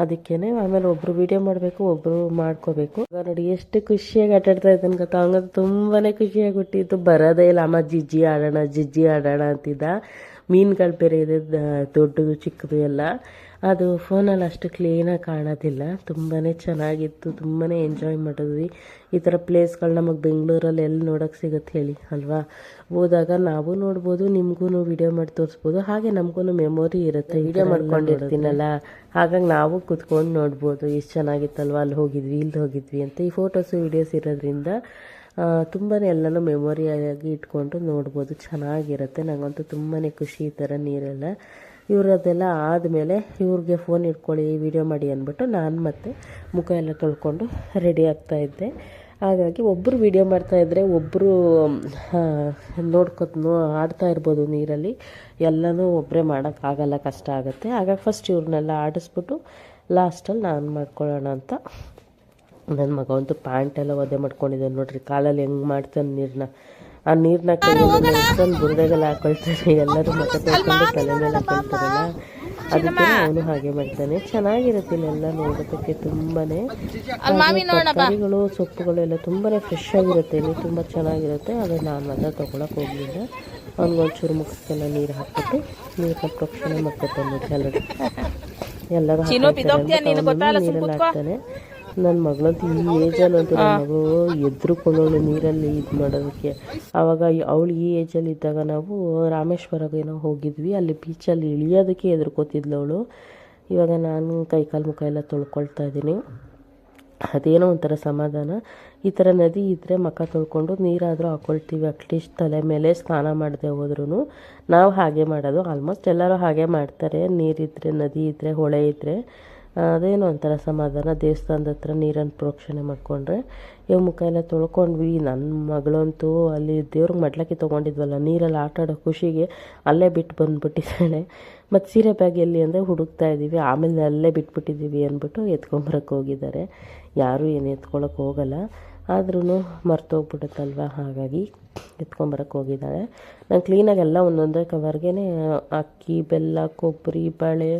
ಅದಕ್ಕೇನೆ ಆಮೇಲೆ ಒಬ್ರು ವಿಡಿಯೋ ಮಾಡಬೇಕು, ಒಬ್ರು ಮಾಡ್ಕೋಬೇಕು. ನೋಡಿ ಎಷ್ಟು ಖುಷಿಯಾಗಿ ಆಟ ಆಡ್ತಾ ಇದ್ದಾನೆ ಗೊತ್ತಾ? ಹಂಗಂತ ತುಂಬಾನೇ ಖುಷಿಯಾಗಿ ಹುಟ್ಟಿತ್ತು ಬರೋದೇ ಇಲ್ಲ. ಅಮ್ಮ, ಜಿಜ್ಜಿ ಆಡೋಣ ಜಿಜ್ಜಿ ಆಡೋಣ ಅಂತಿದ್ದ. ಮೀನುಗಳು ಬೇರೆ ಇದೆ, ದೊಡ್ಡದು ಚಿಕ್ಕದು ಎಲ್ಲ. ಅದು ಫೋನಲ್ಲಿ ಅಷ್ಟು ಕ್ಲೀನಾಗಿ ಕಾಣೋದಿಲ್ಲ. ತುಂಬಾ ಚೆನ್ನಾಗಿತ್ತು ತುಂಬಾ ಎಂಜಾಯ್ ಮಾಡಿದ್ವಿ. ಈ ಥರ ಪ್ಲೇಸ್ಗಳು ನಮಗೆ ಬೆಂಗಳೂರಲ್ಲಿ ಎಲ್ಲಿ ನೋಡೋಕೆ ಸಿಗುತ್ತೆ ಹೇಳಿ ಅಲ್ವಾ? ಹೋದಾಗ ನಾವು ನೋಡ್ಬೋದು ನಿಮಗೂ ವಿಡಿಯೋ ಮಾಡಿ ತೋರಿಸ್ಬೋದು ಹಾಗೆ ನಮಗೂ ಮೆಮೊರಿ ಇರುತ್ತೆ ವಿಡಿಯೋ ಮಾಡ್ಕೊಂಡಿರ್ತೀನಲ್ಲ. ಹಾಗಾಗಿ ನಾವು ಕುತ್ಕೊಂಡು ನೋಡ್ಬೋದು ಎಷ್ಟು ಚೆನ್ನಾಗಿತ್ತಲ್ವ? ಅಲ್ಲಿ ಹೋಗಿದ್ವಿ ಇಲ್ಲಿ ಹೋಗಿದ್ವಿ ಅಂತ. ಈ ಫೋಟೋಸು ವಿಡಿಯೋಸ್ ಇರೋದ್ರಿಂದ ತುಂಬಾ ಎಲ್ಲನೂ ಮೆಮೊರಿಯಾಗಿ ಇಟ್ಕೊಂಡು ನೋಡ್ಬೋದು ಚೆನ್ನಾಗಿರುತ್ತೆ. ನನಗಂತೂ ತುಂಬಾ ಖುಷಿ ಈ ಥರ ನೀರೆಲ್ಲ. ಇವರದೆಲ್ಲ ಆದಮೇಲೆ ಇವ್ರಿಗೆ ಫೋನ್ ಇಟ್ಕೊಳ್ಳಿ ವಿಡಿಯೋ ಮಾಡಿ ಅಂದ್ಬಿಟ್ಟು ನಾನು ಮತ್ತೆ ಮುಖ ಎಲ್ಲ ತೊಳ್ಕೊಂಡು ರೆಡಿ ಆಗ್ತಾ ಇದ್ದೆ. ಹಾಗಾಗಿ ಒಬ್ಬರು ವಿಡಿಯೋ ಮಾಡ್ತಾಯಿದ್ರೆ ಒಬ್ಬರು ನೋಡ್ಕೊತ್ನು ಆಡ್ತಾ ಇರ್ಬೋದು ನೀರಲ್ಲಿ. ಎಲ್ಲನೂ ಒಬ್ಬರೇ ಮಾಡೋಕ್ಕಾಗಲ್ಲ ಕಷ್ಟ ಆಗುತ್ತೆ. ಹಾಗಾಗಿ ಫಸ್ಟ್ ಇವ್ರನ್ನೆಲ್ಲ ಆಡಿಸ್ಬಿಟ್ಟು ಲಾಸ್ಟಲ್ಲಿ ನಾನು ಮಾಡ್ಕೊಳ್ಳೋಣ ಅಂತ ನನ್ನ ಮಗ ಅಂತೂ ಪ್ಯಾಂಟ್ ಎಲ್ಲ ಒದೆ ಮಾಡ್ಕೊಂಡಿದ್ದೆ ನೋಡ್ರಿ. ಕಾಲಲ್ಲಿ ಹೆಂಗೆ ಮಾಡ್ತಾನೆ ನೀರನ್ನ ಆ ನೀರನ್ನ ಕೈಯಲ್ಲಿ ಬುರ್ದೆಗೆಲ್ಲ ಹಾಕೊಳ್ತಾರೆ. ಎಲ್ಲರೂ ಮತ್ತೆ ತೊಳ್ಕೊಂಡು ತಲೆ ಮೇಲೆ ಹಾಕೊಳ್ತಾರಲ್ಲ? ಅದಕ್ಕೆ ಅವನು ಹಾಗೆ ಮಾಡ್ತಾನೆ. ಚೆನ್ನಾಗಿರುತ್ತೆ ಇಲ್ಲೆಲ್ಲ ನೋಡೋದಕ್ಕೆ ತುಂಬಾನೇ. ತರಕಾರಿಗಳು ಸೊಪ್ಪುಗಳು ಎಲ್ಲ ತುಂಬಾನೇ ಫ್ರೆಶ್ ಆಗಿರುತ್ತೆ. ಇಲ್ಲಿ ತುಂಬ ಚೆನ್ನಾಗಿರುತ್ತೆ. ಆದರೆ ನಾನು ಮಾತ್ರ ತೊಗೊಳಕ್ಕೆ ಹೋಗಲಿಲ್ಲ. ಅವ್ನಿಗೊಂಚೂರು ಮುಖಕ್ಕೆಲ್ಲ ನೀರು ಹಾಕ್ಬಿಟ್ಟು ನೀರನ್ನ ಮತ್ತೆ ಮಾಡ್ಕೊತಾನೆ ಎಲ್ಲರೂ. ಎಲ್ಲರೂ ನೀರೆಲ್ಲ ಹಾಕ್ತಾನೆ. ನನ್ನ ಮಗಳಂತೂ ಈ ಏಜಲ್ಲಂತೂ ನನ್ನ ಮಗಳು ಎದ್ರುಕೊಳ್ಳೋಳು ನೀರಲ್ಲಿ ಇದು ಮಾಡೋದಕ್ಕೆ. ಆವಾಗ ಅವಳು ಈ ಏಜಲ್ಲಿ ಇದ್ದಾಗ ನಾವು ರಾಮೇಶ್ವರಗೇನೋ ಹೋಗಿದ್ವಿ. ಅಲ್ಲಿ ಬೀಚಲ್ಲಿ ಇಳಿಯೋದಕ್ಕೆ ಎದುರ್ಕೋತಿದ್ಲು ಅವಳು. ಇವಾಗ ನಾನು ಕೈ ಕಾಲು ಮುಖ ಎಲ್ಲ ತೊಳ್ಕೊಳ್ತಾ ಇದ್ದೀನಿ. ಅದೇನೋ ಒಂಥರ ಸಮಾಧಾನ. ಈ ಥರ ನದಿ ಇದ್ದರೆ ಮುಖ ತೊಳ್ಕೊಂಡು ನೀರಾದರೂ ಹಾಕ್ಕೊಳ್ತೀವಿ ಅಟ್ಲೀಸ್ಟ್ ತಲೆ ಮೇಲೆ ಸ್ನಾನ ಮಾಡದೆ ಹೋದ್ರೂ ನಾವು ಹಾಗೆ ಮಾಡೋದು. ಆಲ್ಮೋಸ್ಟ್ ಎಲ್ಲರೂ ಹಾಗೆ ಮಾಡ್ತಾರೆ. ನೀರಿದ್ದರೆ ನದಿ ಇದ್ದರೆ ಹೊಳೆ ಇದ್ದರೆ ಅದೇನೋ ಒಂಥರ ಸಮಾಧಾನ. ದೇವಸ್ಥಾನದ ಹತ್ರ ನೀರನ್ನು ಪ್ರೋಕ್ಷಣೆ ಮಾಡಿಕೊಂಡ್ರೆ ಇವಾಗ ಮುಖ ಎಲ್ಲ ತೊಳ್ಕೊಂಡ್ವಿ. ನನ್ನ ಮಗಳಂತೂ ಅಲ್ಲಿ ದೇವ್ರಿಗೆ ಮಡ್ಲಕ್ಕಿ ತೊಗೊಂಡಿದ್ವಲ್ಲ, ನೀರಲ್ಲಿ ಆಟ ಆಡೋ ಖುಷಿಗೆ ಅಲ್ಲೇ ಬಿಟ್ಟು ಬಂದುಬಿಟ್ಟಿದ್ದಾಳೆ. ಮತ್ತು ಸೀರೆ ಬ್ಯಾಗ್ ಎಲ್ಲಿ ಅಂದರೆ ಹುಡುಕ್ತಾ ಇದ್ದೀವಿ. ಆಮೇಲೆ ಅಲ್ಲೇ ಬಿಟ್ಬಿಟ್ಟಿದ್ದೀವಿ ಅಂದ್ಬಿಟ್ಟು ಎತ್ಕೊಂಬರಕ್ಕೆ ಹೋಗಿದ್ದಾರೆ. ಯಾರೂ ಏನು ಎತ್ಕೊಳಕ್ಕೆ ಹೋಗಲ್ಲ. ಆದ್ರೂ ಮರ್ತೋಗ್ಬಿಡುತ್ತಲ್ವ? ಹಾಗಾಗಿ ಎತ್ಕೊಂಬರಕ್ಕೆ ಹೋಗಿದ್ದಾಳೆ. ನಾನು ಕ್ಲೀನಾಗಿ ಎಲ್ಲ ಒಂದೊಂದೇ ಕವರ್ಗೆ ಅಕ್ಕಿ, ಬೆಲ್ಲ, ಕೊಬ್ಬರಿ, ಬಳೆ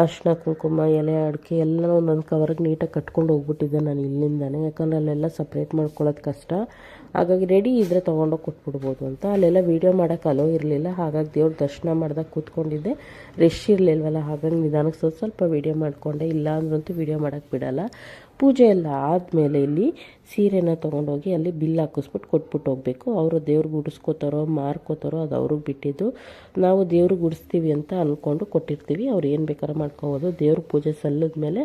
ಅರಿಶಿನ ಕುಂಕುಮ, ಎಲೆ, ಅಡಿಕೆ ಎಲ್ಲ ಒಂದೊಂದು ಕವರ್ಗೆ ನೀಟಾಗಿ ಕಟ್ಕೊಂಡು ಹೋಗ್ಬಿಟ್ಟಿದ್ದೆ ನಾನು ಇಲ್ಲಿಂದನೇ. ಯಾಕಂದರೆ ಅಲ್ಲೆಲ್ಲ ಸಪ್ರೇಟ್ ಮಾಡ್ಕೊಳ್ಳೋದು ಕಷ್ಟ. ಹಾಗಾಗಿ ರೆಡಿ ಇದ್ದರೆ ತೊಗೊಂಡೋಗಿ ಕೊಟ್ಬಿಡ್ಬೋದು ಅಂತ. ಅಲ್ಲೆಲ್ಲ ವೀಡಿಯೋ ಮಾಡೋಕ್ಕೆ ಅಲೋ ಇರಲಿಲ್ಲ. ಹಾಗಾಗಿ ದೇವ್ರ ದರ್ಶನ ಮಾಡ್ದಾಗ ಕೂತ್ಕೊಂಡಿದ್ದೆ. ರೆಶ್ ಇರಲಿಲ್ವಲ್ಲ, ಹಾಗಾಗಿ ನಿಧಾನಕ್ಕೆ ಸ್ವಲ್ಪ ಸ್ವಲ್ಪ ವೀಡಿಯೋ ಮಾಡಿಕೊಂಡೆ. ಇಲ್ಲ ಅಂದ್ರಂತೂ ವೀಡಿಯೋ ಮಾಡೋಕ್ಕೆ ಬಿಡಲ್ಲ. ಪೂಜೆ ಎಲ್ಲ ಆದಮೇಲೆ ಇಲ್ಲಿ ಸೀರೆನ ತೊಗೊಂಡೋಗಿ ಅಲ್ಲಿ ಬಿಲ್ ಹಾಕಿಸ್ಬಿಟ್ಟು ಕೊಟ್ಬಿಟ್ಟು ಹೋಗಬೇಕು. ಅವರು ದೇವ್ರಿಗೆ ಉಡಿಸ್ಕೋತಾರೋ, ಮಾರ್ಕೋತಾರೋ ಅದು ಅವ್ರಿಗೆ ಬಿಟ್ಟಿದ್ದು. ನಾವು ದೇವ್ರಿಗೆ ಉಡಿಸ್ತೀವಿ ಅಂತ ಅಂದ್ಕೊಂಡು ಕೊಟ್ಟಿರ್ತೀವಿ. ಅವ್ರು ಏನು ಬೇಕಾದ್ರೂ ಮಾಡ್ಕೋಬೋದು. ದೇವ್ರ ಪೂಜೆ ಸಲ್ಲಿದ್ಮೇಲೆ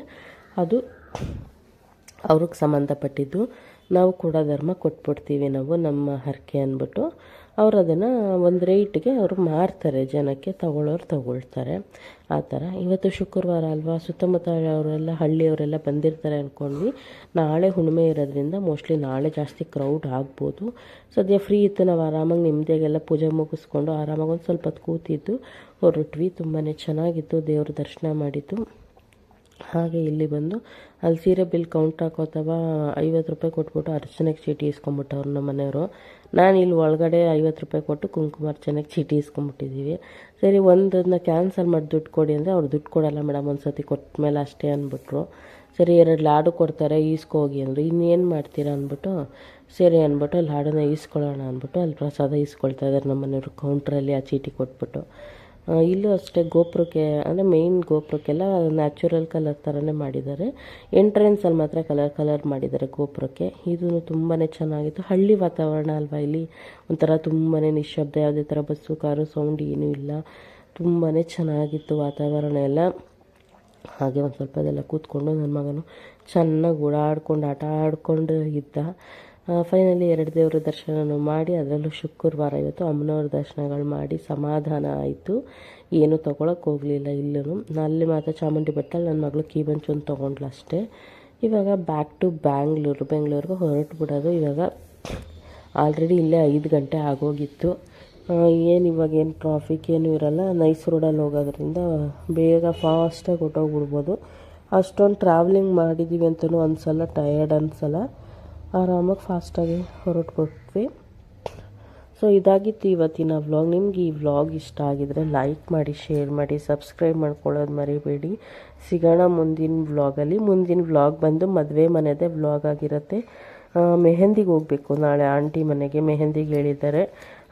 ಅದು ಅವ್ರಿಗೆ ಸಂಬಂಧಪಟ್ಟಿದ್ದು. ನಾವು ಕೂಡ ಧರ್ಮ ಕೊಟ್ಬಿಡ್ತೀವಿ ನಾವು ನಮ್ಮ ಹರಕೆ ಅಂದ್ಬಿಟ್ಟು. ಅವ್ರು ಅದನ್ನು ಒಂದು ರೇಟ್ಗೆ ಅವರು ಮಾರ್ತಾರೆ, ಜನಕ್ಕೆ ತಗೊಳ್ಳೋರು ತಗೊಳ್ತಾರೆ. ಆ ಥರ. ಇವತ್ತು ಶುಕ್ರವಾರ ಅಲ್ವಾ ಸುತ್ತಮುತ್ತ ಅವರೆಲ್ಲ ಹಳ್ಳಿಯವರೆಲ್ಲ ಬಂದಿರ್ತಾರೆ ಅಂದ್ಕೊಂಡ್ವಿ ನಾಳೆ ಹುಣ್ಣಿಮೆ ಇರೋದ್ರಿಂದ ಮೋಸ್ಟ್ಲಿ ನಾಳೆ ಜಾಸ್ತಿ ಕ್ರೌಡ್ ಆಗ್ಬೋದು. ಸದ್ಯ ಫ್ರೀ ಇತ್ತು, ನಾವು ಆರಾಮಾಗಿ ನೆಮ್ಮದಿಯಾಗೆಲ್ಲ ಪೂಜೆ ಮುಗಿಸ್ಕೊಂಡು ಆರಾಮಾಗಿ ಒಂದು ಸ್ವಲ್ಪ ಹೊತ್ತು ಕೂತಿದ್ದು. ಹೊರಟ್ವಿ ತುಂಬಾ ಚೆನ್ನಾಗಿತ್ತು, ದೇವ್ರ ದರ್ಶನ ಮಾಡಿದ್ದು. ಹಾಗೆ ಇಲ್ಲಿ ಬಂದು ಅಲ್ಲಿ ಸೀರೆ ಬಿಲ್ ಕೌಂಟ್ ಹಾಕೋತವ ಐವತ್ತು ರೂಪಾಯಿ ಕೊಟ್ಬಿಟ್ಟು ಅರ್ಚನೆಗೆ ಚೀಟಿ ಇಸ್ಕೊಂಬಿಟ್ಟವ್ರು ನಮ್ಮ ಮನೆಯವರು. ನಾನು ಇಲ್ಲಿ ಒಳಗಡೆ ಐವತ್ತು ರೂಪಾಯಿ ಕೊಟ್ಟು ಕುಂಕುಮ ಅರ್ಚನೆಗೆ ಚೀಟಿ ಇಸ್ಕೊಂಬಿಟ್ಟಿದ್ದೀವಿ ಸರಿ, ಒಂದನ್ನ ಕ್ಯಾನ್ಸಲ್ ಮಾಡಿ ದುಡ್ಡು ಕೊಡಿ ಅಂದರೆ ಅವ್ರು ದುಡ್ಡು ಕೊಡಲ್ಲ ಮೇಡಮ್ ಒಂದು ಸತಿ ಕೊಟ್ಟ ಮೇಲೆ ಅಷ್ಟೇ ಅಂದ್ಬಿಟ್ರು. ಸರಿ, ಎರಡು ಲಾಡು ಕೊಡ್ತಾರೆ, ಈಸ್ಕೋಗಿ ಅಂದರು. ಇನ್ನೇನು ಮಾಡ್ತೀರಾ ಅಂದ್ಬಿಟ್ಟು, ಸರಿ ಅಂದ್ಬಿಟ್ಟು ಲಾಡನ್ನ ಈಸ್ಕೊಳ್ಳೋಣ ಅಂದ್ಬಿಟ್ಟು ಅಲ್ಲಿ ಪ್ರಸಾದ ಈಸ್ಕೊಳ್ತಾ ಇದ್ದಾರೆ ನಮ್ಮ ಮನೆಯವರು ಕೌಂಟ್ರಲ್ಲಿ ಆ ಚೀಟಿ ಕೊಟ್ಬಿಟ್ಟು. ಇಲ್ಲೂ ಅಷ್ಟೇ ಗೋಪುರಕ್ಕೆ, ಅಂದರೆ ಮೇಯ್ನ್ ಗೋಪುರಕ್ಕೆಲ್ಲ ನ್ಯಾಚುರಲ್ ಕಲರ್ ಥರನೇ ಮಾಡಿದ್ದಾರೆ. ಎಂಟ್ರೆನ್ಸಲ್ಲಿ ಮಾತ್ರ ಕಲರ್ ಕಲರ್ ಮಾಡಿದ್ದಾರೆ ಗೋಪುರಕ್ಕೆ. ಇದು ತುಂಬಾ ಚೆನ್ನಾಗಿತ್ತು. ಹಳ್ಳಿ ವಾತಾವರಣ ಅಲ್ವಾ ಇಲ್ಲಿ? ಒಂಥರ ತುಂಬಾ ನಿಶಬ್ದ ಯಾವುದೇ ಥರ ಬಸ್ಸು, ಕಾರು, ಸೌಂಡ್ ಏನೂ ಇಲ್ಲ. ತುಂಬಾ ಚೆನ್ನಾಗಿತ್ತು ವಾತಾವರಣ ಎಲ್ಲ. ಹಾಗೆ ಒಂದು ಸ್ವಲ್ಪ ಅದೆಲ್ಲ ಕೂತ್ಕೊಂಡು ನನ್ನ ಮಗನು ಚೆನ್ನಾಗಿ ಓಡಾಡ್ಕೊಂಡು, ಆಟ ಆಡ್ಕೊಂಡು ಇದ್ದ. ಫೈನಲಿ ಎರಡು ದೇವರ ದರ್ಶನನೂ ಮಾಡಿ, ಅದರಲ್ಲೂ ಶುಕ್ರವಾರ ಇವತ್ತು ಅಮ್ಮನವ್ರ ದರ್ಶನಗಳು ಮಾಡಿ ಸಮಾಧಾನ ಆಯಿತು. ಏನೂ ತೊಗೊಳಕ್ಕೆ ಹೋಗಲಿಲ್ಲ ಇಲ್ಲೂ ಅಲ್ಲಿ ಮಾತ್ರ ಚಾಮುಂಡಿ ಬೆಟ್ಟಲ್ಲಿ ನನ್ನ ಮಗಳು ಕೀಬಂಚೊಂದು ತೊಗೊಂಡ್ಲು ಅಷ್ಟೇ. ಇವಾಗ ಬ್ಯಾಕ್ ಟು ಬ್ಯಾಂಗ್ಳೂರು ಬೆಂಗಳೂರಿಗೆ ಹೊರಟು ಬಿಡೋದು ಇವಾಗ ಆಲ್ರೆಡಿ ಇಲ್ಲೇ ಐದು ಗಂಟೆ ಆಗೋಗಿತ್ತು. ಏನು ಇವಾಗ ಏನು ಟ್ರಾಫಿಕ್ ಏನೂ ಇರಲ್ಲ. ನೈಸ್ ರೋಡಲ್ಲಿ ಹೋಗೋದ್ರಿಂದ ಬೇಗ ಫಾಸ್ಟಾಗಿ ಹೊಟ್ಟೋಗ್ಬಿಡ್ಬೋದು ಅಷ್ಟೊಂದು ಟ್ರಾವೆಲಿಂಗ್ ಮಾಡಿದ್ದೀವಿ ಅಂತಲೂ ಅನಿಸಲ್ಲ ಟಯರ್ಡ್ ಅನಿಸಲ್ಲ ಆರಾಮಾಗಿ ಫಾಸ್ಟಾಗಿ ಹೊರಟ್ಬಿಟ್ವಿ. ಸೊ ಇದಾಗಿತ್ತು ಇವತ್ತಿನ ವ್ಲಾಗ್. ನಿಮ್ಗೆ ಈ ವ್ಲಾಗ್ ಇಷ್ಟ ಆಗಿದ್ರೆ ಲೈಕ್ ಮಾಡಿ, ಶೇರ್ ಮಾಡಿ, ಸಬ್ಸ್ಕ್ರೈಬ್ ಮಾಡ್ಕೊಳ್ಳೋದು ಮರಿಬೇಡಿ. ಸಿಗೋಣ ಮುಂದಿನ ವ್ಲಾಗಲ್ಲಿ. ಮುಂದಿನ ವ್ಲಾಗ್ ಬಂದು ಮದುವೆ ಮನೆದೇ ವ್ಲಾಗ್ ಆಗಿರುತ್ತೆ. ಮೆಹಂದಿಗೆ ಹೋಗಬೇಕು. ನಾಳೆ ಆಂಟಿ ಮನೆಗೆ ಮೆಹಂದಿಗೆ ಹೇಳಿದ್ದಾರೆ.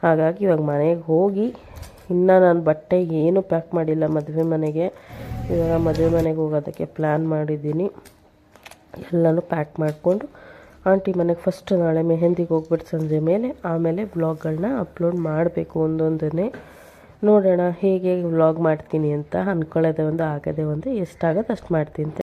ಹಾಗಾಗಿ ಇವಾಗ ಮನೆಗೆ ಹೋಗಿ ಇನ್ನು ನಾನು ಬಟ್ಟೆ ಏನು ಪ್ಯಾಕ್ ಮಾಡಿಲ್ಲ ಮದುವೆ ಮನೆಗೆ. ಇವಾಗ ಮದುವೆ ಮನೆಗೆ ಹೋಗೋದಕ್ಕೆ ಪ್ಲ್ಯಾನ್ ಮಾಡಿದ್ದೀನಿ. ಎಲ್ಲನೂ ಪ್ಯಾಕ್ ಮಾಡಿಕೊಂಡು ಆಂಟಿ ಮನೆಗೆ ಫಸ್ಟ್ ನಾಳೆ ಮೆಹಂದಿಗೆ ಹೋಗ್ಬಿಟ್ಟು ಸಂಜೆ ಮೇಲೆ, ಆಮೇಲೆ ವ್ಲಾಗ್ಗಳನ್ನ ಅಪ್ಲೋಡ್ ಮಾಡಬೇಕು ಒಂದೊಂದನ್ನೇ. ನೋಡೋಣ ಹೇಗೆ ವ್ಲಾಗ್ ಮಾಡ್ತೀನಿ ಅಂತ ಅಂದ್ಕೊಳ್ಳೋದೇ ಒಂದು ಆಗೋದೇ ಒಂದು ಎಷ್ಟಾಗತ್ತೆ ಅಷ್ಟು ಮಾಡ್ತೀನಿ